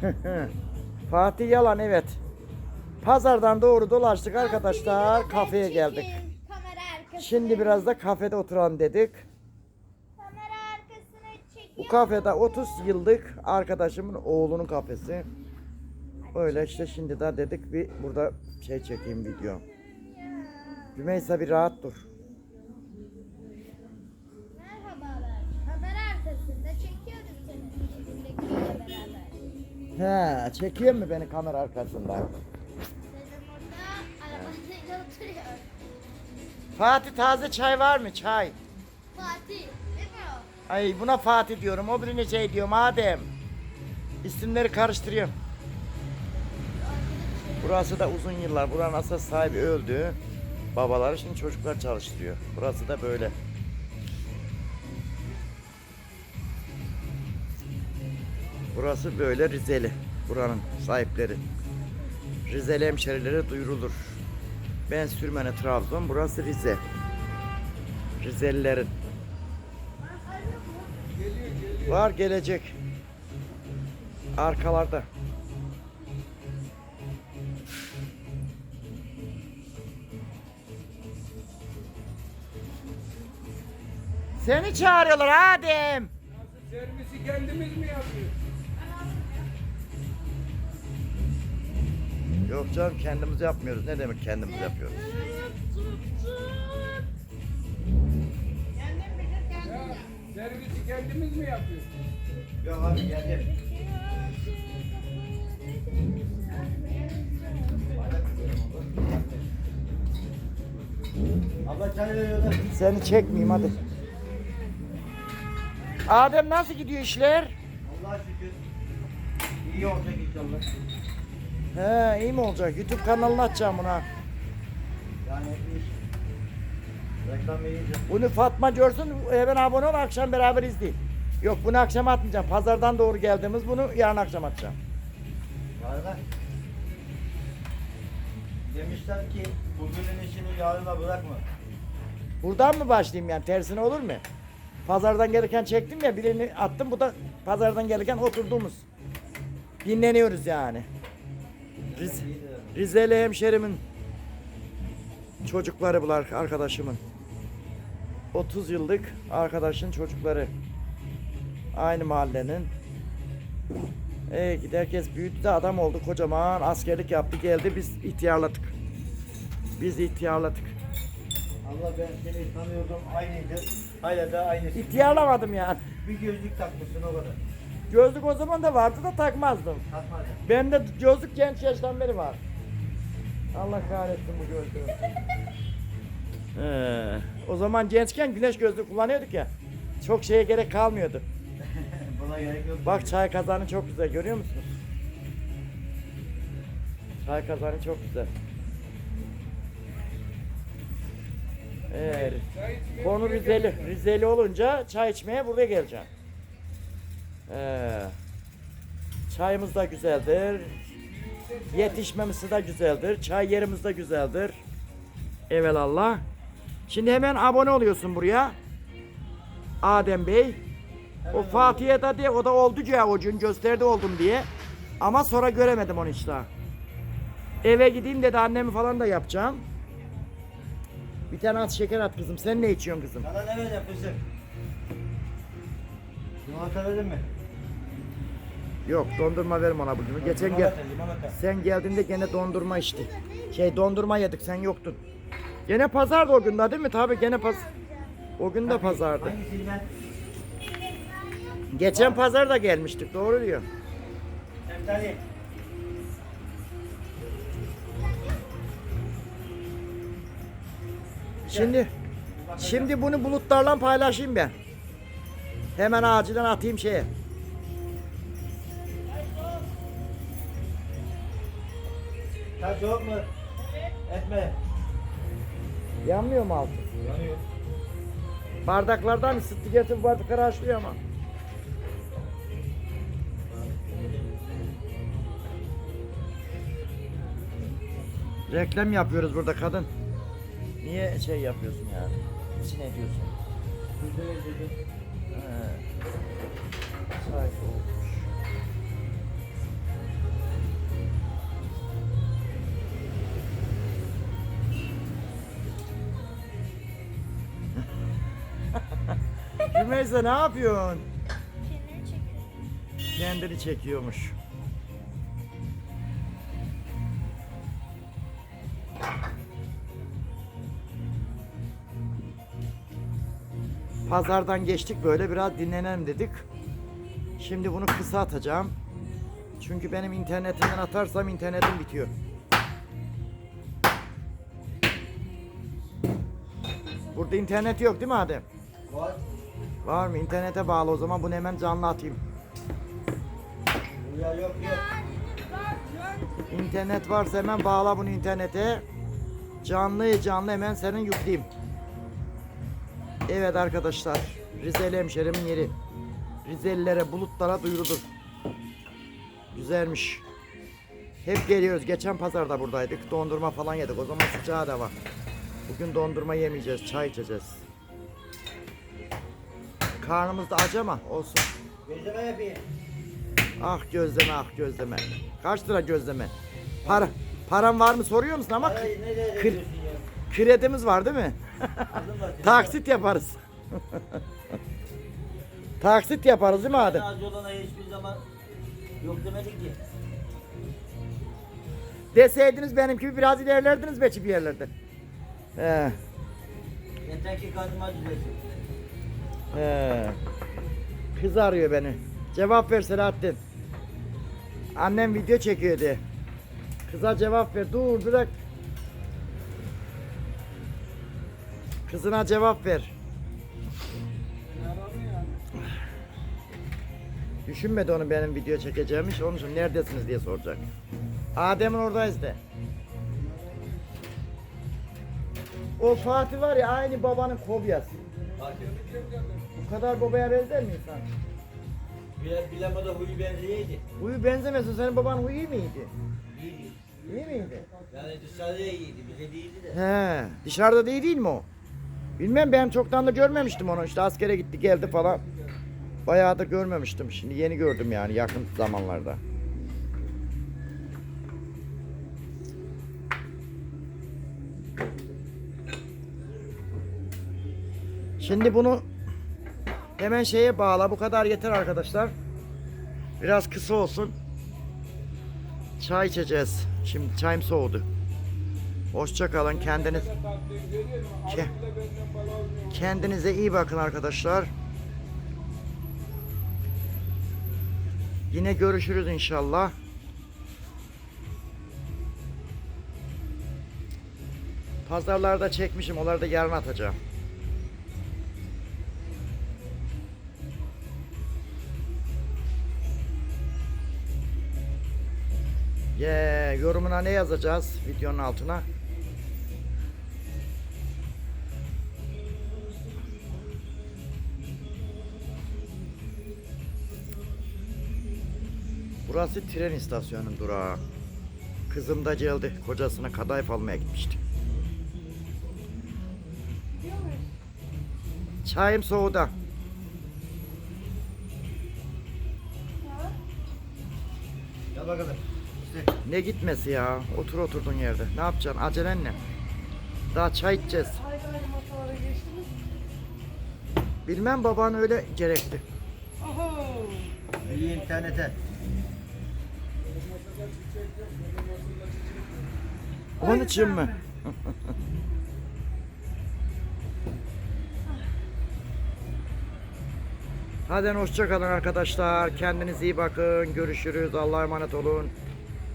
Fatih Yalan evet. Pazardan doğru dolaştık arkadaşlar. Kafeye geldik. Şimdi biraz da kafede oturalım dedik. Bu kafede 30 yıllık arkadaşımın oğlunun kafesi. Öyle işte şimdi de dedik bir burada şey çekeyim video. Rümeysa bir rahat dur. He, çekiyor mu beni kamera arkasında? Dedim orada arabasıyla oturuyor. Fatih taze çay var mı? Çay. Fatih. Değil mi o? Ay buna Fatih diyorum. O birine şey diyorum Adem. İsimleri karıştırıyorum. Burası da uzun yıllar. Buranın asıl sahibi öldü. Babaları şimdi çocuklar çalıştırıyor. Burası da böyle. Burası böyle Rizeli. Buranın sahipleri. Rizeli hemşerileri duyurulur. Ben Sürmene Trabzon. Burası Rize. Rizelilerin. Var gelecek. Arkalarda. Seni çağırıyorlar Adem. Servisi kendimiz mi yapıyoruz? Yok canım kendimiz yapmıyoruz. Ne demek kendimiz yapıyoruz? Ya servisi kendimiz mi yapıyoruz? Yok abi geldim. Abla çay veriyorlar. Seni çekmeyeyim hadi. Adem nasıl gidiyor işler? Allah'a şükür. İyi olacak inşallah. He iyi mi olacak? YouTube kanalını açacağım buna. Yani iş. Reklam iyice. Bunu Fatma görsün hemen abone ol akşam beraber izleyin. Yok bunu akşam atmayacağım. Pazardan doğru geldiğimiz bunu yarın akşam atacağım. Yarına. Demişler ki bugünün işini yarına bırakma. Buradan mı başlayayım yani tersine olur mu? Pazardan gelirken çektim ya birini attım bu da pazardan gelirken oturduğumuz. Dinleniyoruz yani. Riz, Rizeli hemşerimin çocukları bunlar arkadaşımın. 30 yıllık arkadaşın çocukları. Aynı mahallenin. Ee, herkes büyüdü de adam oldu kocaman askerlik yaptı geldi biz ihtiyarladık. Biz ihtiyarladık. Allah ben seni tanıyordum aynıydı. Hala da aynısı. İhtiyarlamadım yani. Bir gözlük takmışsın o kadar. Gözlük o zaman da vardı da takmazdım. Takma ya. Bende gözlük genç yaştan beri var. Allah kahretsin bu gözlüğü. Ee, o zaman gençken güneş gözlüğü kullanıyorduk ya. Çok şeye gerek kalmıyordu. Buna gerek yok. Bak çay kazanı çok güzel görüyor musunuz? Çay kazanı çok güzel. İçmeye konu Rizeli. Rizeli olunca çay içmeye buraya geleceğim. Ee, çayımız da güzeldir. Yetişmemesi de güzeldir. Çay yerimiz de güzeldir. Evelallah. Şimdi hemen abone oluyorsun buraya. Adem Bey. O Fatih'e de diye o da oldu ya o gün gösterdi oldum diye. Ama sonra göremedim onu daha. Eve gideyim dedi annemi falan da yapacağım. Bir tane az şeker at kızım. Sen ne içiyorsun kızım? Sana ne vereceğim kızım? Limonata verir mi? Yok dondurma verim ona bugün. Geçen gel. Sen geldiğinde gene dondurma içti. Şey dondurma yedik sen yoktun. Gene pazardı o gün de değil mi? Tabii gene paz. O gün de pazardı. Geçen pazar da gelmiştik. Doğru diyor. Şimdi şimdi bunu bulutlarla paylaşayım ben. Hemen acilen atayım şeye. Çay soğuk mu? Etme. Yanmıyor mu altı? Yanıyor. Bardaklardan ısıttı getir bardakları haşlıyor ama. Reklam yapıyoruz burada kadın. Niye şey yapıyorsun yani? İçine ediyorsun. Rümeysa ne yapıyorsun? Kendini çekiyor. Kendini çekiyormuş. Pazardan geçtik böyle biraz dinlenelim dedik. Şimdi bunu kısa atacağım. Çünkü benim internetimden atarsam internetim bitiyor. Burada internet yok değil mi Adem? Var. Var mı? İnternete bağlı o zaman bunu hemen canlı atayım. Ya yok yok. İnternet varsa hemen bağla bunu internete. Canlı canlı hemen senin yükleyeyim. Evet arkadaşlar. Rizeli hemşerimin yeri. Rizelilere bulutlara duyurulur. Güzelmiş. Hep geliyoruz. Geçen pazarda buradaydık. Dondurma falan yedik. O zaman sıcağı da var. Bugün dondurma yemeyeceğiz. Çay içeceğiz. Karnımız da aç ama olsun. Gözleme yapayım. Ah gözleme ah gözleme. Kaç lira gözleme? Para param var mı soruyor musun ama Parayı nereye kır- ya? kredimiz var değil mi? Taksit yaparız. Taksit yaparız değil mi Adem? Az olana hiçbir zaman yok demedik ki. Deseydiniz benim gibi biraz ilerlerdiniz belki bir yerlerde. He, Yeter ki karnım desin. He. Kız arıyor beni. Cevap ver Selahattin. Annem video çekiyor diye. Kıza cevap ver. Dur bırak. Kızına cevap ver. Düşünmedi onu benim video çekeceğimiş. Onun için neredesiniz diye soracak. Adem'in oradayız de. O Fatih var ya aynı babanın Bu kadar babaya benzer mi insan? Bile, bilemede huyu benzeyeydi. Huyu benzemesin. Senin baban huyu miydi? İyiydi. İyi miydi? Yani dışarıya iyiydi. Bize değildi de. He, dışarıda değil değil mi o? Bilmem ben çoktan da görmemiştim onu. İşte askere gitti geldi falan. Bayağı da görmemiştim. Şimdi yeni gördüm yani yakın zamanlarda. Şimdi bunu hemen şeye bağla. Bu kadar yeter arkadaşlar. Biraz kısa olsun. Çay içeceğiz. Şimdi çayım soğudu. Hoşça kalın. Kendiniz? Ke- kendinize iyi bakın arkadaşlar. Yine görüşürüz inşallah. Pazarlarda çekmişim. Onları da yarın atacağım. Yeah, yorumuna ne yazacağız videonun altına? Burası tren istasyonunun durağı. Kızım da geldi. Kocasına kadayıf almaya gitmişti. Çayım soğuda. Gel bakalım. Ne gitmesi ya? Otur oturduğun yerde. Ne yapacaksın? Acelen ne? Daha çay içeceğiz. Bilmem baban öyle gerekti. İyi internete. Onun için mi? Hadi hoşça kalın arkadaşlar. Kendinize iyi bakın. Görüşürüz. Allah'a emanet olun.